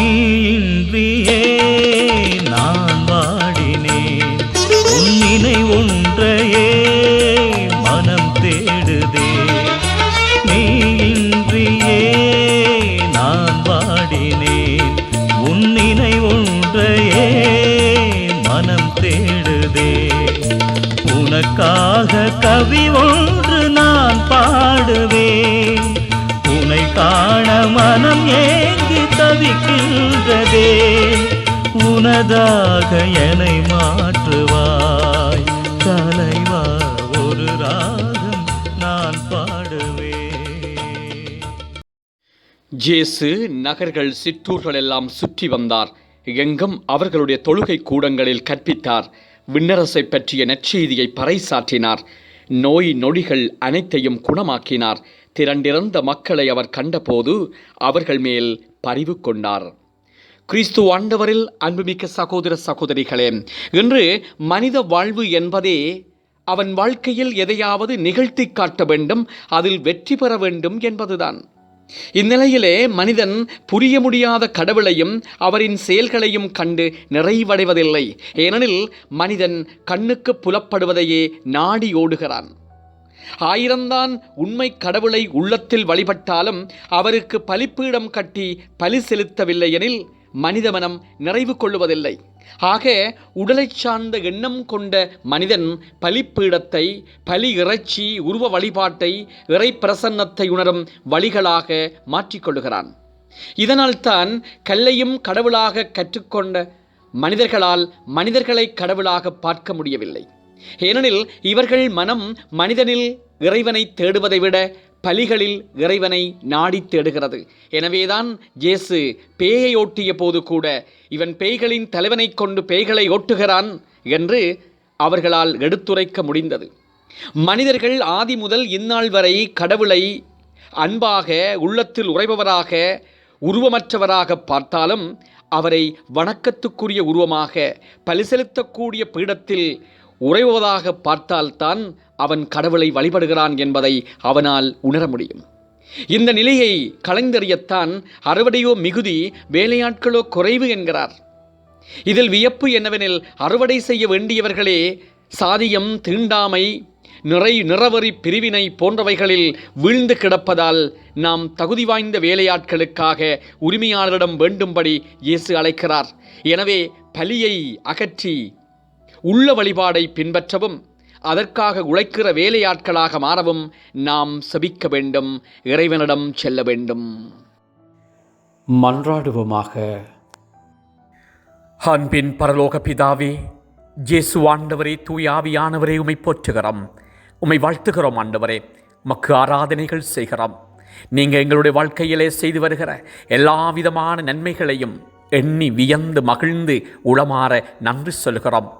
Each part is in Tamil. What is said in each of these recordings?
இன்றியே நான் வாடினேன். உன்னினை ஒன்றையே மனம் தேடுதே. நீன்றியே நான் வாடினேன். உன்னினை ஒன்றையே மனம் தேடுதே. உனக்காக கவி ஒன்று நான் பாடுவேன். காண மனம் ஏங்கி தவிக்கின்றதே. உனதாக என்னை மாற்றுவாய். தலைவா ஒரு ராகம் நான் பாடுவேன். ஜேசு நகர்கள் சிற்றூர்கள் எல்லாம் சுற்றி வந்தார். எங்கும் அவர்களுடைய தொழுகை கூடங்களில் கற்பித்தார். விண்ணரசை பற்றிய நற்செய்தியை பறைசாற்றினார். நோய் நொடிகள் அனைத்தையும் குணமாக்கினார். திரண்டிருந்த மக்களை அவர் கண்டபோது அவர்கள் மேல் பரிவு கொண்டார். கிறிஸ்து ஆண்டவரில் அன்புமிக்க சகோதர சகோதரிகளே இன்று மனித வாழ்வு என்பதே அவன் வாழ்க்கையில் எதையாவது நிகழ்த்தி காட்ட வேண்டும் அதில் வெற்றி பெற வேண்டும் என்பதுதான். இந்நிலையிலே மனிதன் புரிய முடியாத கடவுளையும் அவரின் செயல்களையும் கண்டு நிறைவடைவதில்லை. ஏனெனில் மனிதன் கண்ணுக்கு புலப்படுவதையே நாடி ஓடுகிறான். ஆயிரம்தான் உண்மை கடவுளை உள்ளத்தில் வழிபட்டாலும் அவருக்கு பலிப்பீடம் கட்டி பலி செலுத்தவில்லை எனில் மனித மனம் நிறைவு கொள்ளுவதில்லை. ஆக உடலை சார்ந்த எண்ணம் கொண்ட மனிதன் பலிப்பீடத்தை பலி இறைச்சி உருவ வழிபாட்டை இறை பிரசன்னத்தை உணரும் வழிகளாக மாற்றிக்கொள்கிறான் இதனால்தான் கல்லையும் கடவுளாக கற்றுக்கொண்ட மனிதர்களால் மனிதர்களை கடவுளாக பார்க்க முடியவில்லை. ஏனெனில் இவர்கள் மனம் மனிதனில் இறைவனை தேடுவதை விட பலிகளில் இறைவனை நாடித் தேடுகிறது. எனவேதான் ஜேசு பேயை ஓட்டிய போது கூட இவன் பேய்களின் தலைவனைக் கொண்டு பேய்களை ஓட்டுகிறான் என்று அவர்களால் எடுத்துரைக்க முடிந்தது. மனிதர்கள் ஆதி முதல் இந்நாள் வரை கடவுளை அன்பாக உள்ளத்தில் உறைபவராக உருவமற்றவராக பார்த்தாலும் அவரை வணக்கத்துக்குரிய உருவமாக பலி செலுத்தக்கூடிய பீடத்தில் உறைவதாக பார்த்தால்தான் அவன் கடவுளை வழிபடுகிறான் என்பதை அவனால் உணர முடியும். இந்த நிலையை கலைந்தறியத்தான் அறுவடையோ மிகுதி வேலையாட்களோ குறைவு என்கிறார். இதில் வியப்பு என்னவெனில் அறுவடை செய்ய வேண்டியவர்களே சாதியம் தீண்டாமை நிறை நிறவரி பிரிவினை போன்றவைகளில் வீழ்ந்து கிடப்பதால் நாம் தகுதி வாய்ந்த வேலையாட்களுக்காக உரிமையாளரிடம் வேண்டும்படி இயேசு அழைக்கிறார். எனவே பலியை அகற்றி உள்ள வழிபாடை பின்பற்றவும் அதற்காக உழைக்கிற வேலையாட்களாக மாறவும் நாம் செபிக்க வேண்டும் இறைவனிடம் செல்ல வேண்டும். மன்றாடுவோமாக. அன்பின் பரலோக பிதாவே ஜேசு ஆண்டவரே தூயாவியானவரே உமை போற்றுகிறோம். உமை வாழ்த்துகிறோம் ஆண்டவரே மக்கு ஆராதனைகள் செய்கிறோம். நீங்கள் எங்களுடைய வாழ்க்கையிலே செய்து வருகிற எல்லா விதமான நன்மைகளையும் எண்ணி வியந்து மகிழ்ந்து உளமாற நன்றி சொல்கிறோம்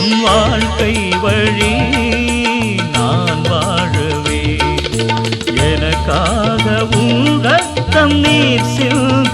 உன் வாழ்க்கை வழி நான் வாழவே எனக்காக உங்கள் தண்ணீர் சிந்தியே